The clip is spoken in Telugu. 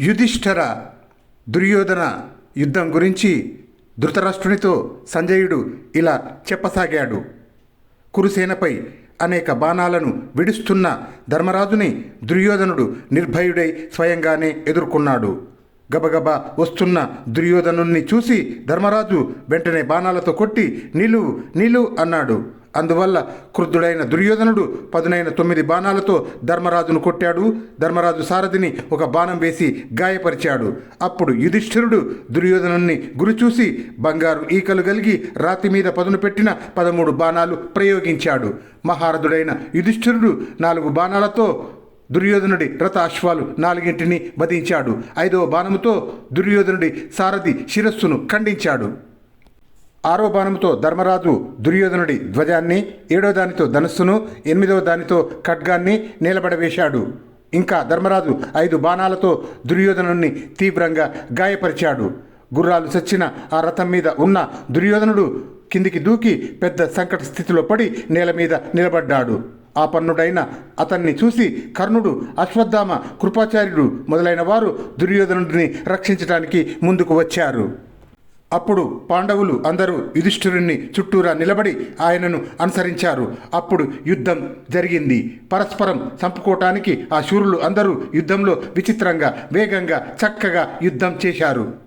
యుధిష్ఠర దుర్యోధన యుద్ధం గురించి ధృతరాష్ట్రునితో సంజయుడు ఇలా చెప్పసాగాడు. కురుసేనపై అనేక బాణాలను విడుస్తున్న ధర్మరాజుని దుర్యోధనుడు నిర్భయుడై స్వయంగానే ఎదుర్కొన్నాడు. గబగబా వస్తున్న దుర్యోధనుణ్ణి చూసి ధర్మరాజు వెంటనే బాణాలతో కొట్టి నిలువు నిలువు అన్నాడు. అందువల్ల క్రుద్ధుడైన దుర్యోధనుడు పదునైన తొమ్మిది బాణాలతో ధర్మరాజును కొట్టాడు. ధర్మరాజు సారథిని ఒక బాణం వేసి గాయపరిచాడు. అప్పుడు యుధిష్ఠిరుడు దుర్యోధనుణ్ణి గురిచూసి బంగారు ఈకలు కలిగి రాతి మీద పదును పెట్టిన పదమూడు బాణాలు ప్రయోగించాడు. మహారథుడైన యుధిష్ఠిరుడు నాలుగు బాణాలతో దుర్యోధనుడి రథ అశ్వాలు నాలుగింటిని వధించాడు. ఐదవ బాణముతో దుర్యోధనుడి సారథి శిరస్సును ఖండించాడు. ఆరో బాణముతో ధర్మరాజు దుర్యోధనుడి ధ్వజాన్ని ఏడో దానితో ధనస్సును ఎనిమిదవ దానితో ఖడ్గాన్ని నిలబడవేశాడు ఇంకా ధర్మరాజు ఐదు బాణాలతో దుర్యోధనుణ్ణి తీవ్రంగా గాయపరిచాడు. గుర్రాలు చచ్చిన ఆ రథం మీద ఉన్న దుర్యోధనుడు కిందికి దూకి పెద్ద సంకట స్థితిలో పడి నేల మీద నిలబడ్డాడు. ఆపన్నుడైన అతన్ని చూసి కర్ణుడు అశ్వత్థామ కృపాచార్యుడు మొదలైన వారు దుర్యోధనుడిని రక్షించడానికి ముందుకు వచ్చారు. అప్పుడు పాండవులు అందరూ యుధిష్ఠిరుణ్ణి చుట్టూరా నిలబడి ఆయనను అనుసరించారు. అప్పుడు యుద్ధం జరిగింది. పరస్పరం చంపుకోవటానికి ఆ శూరులు అందరూ యుద్ధంలో విచిత్రంగా వేగంగా చక్కగా యుద్ధం చేశారు.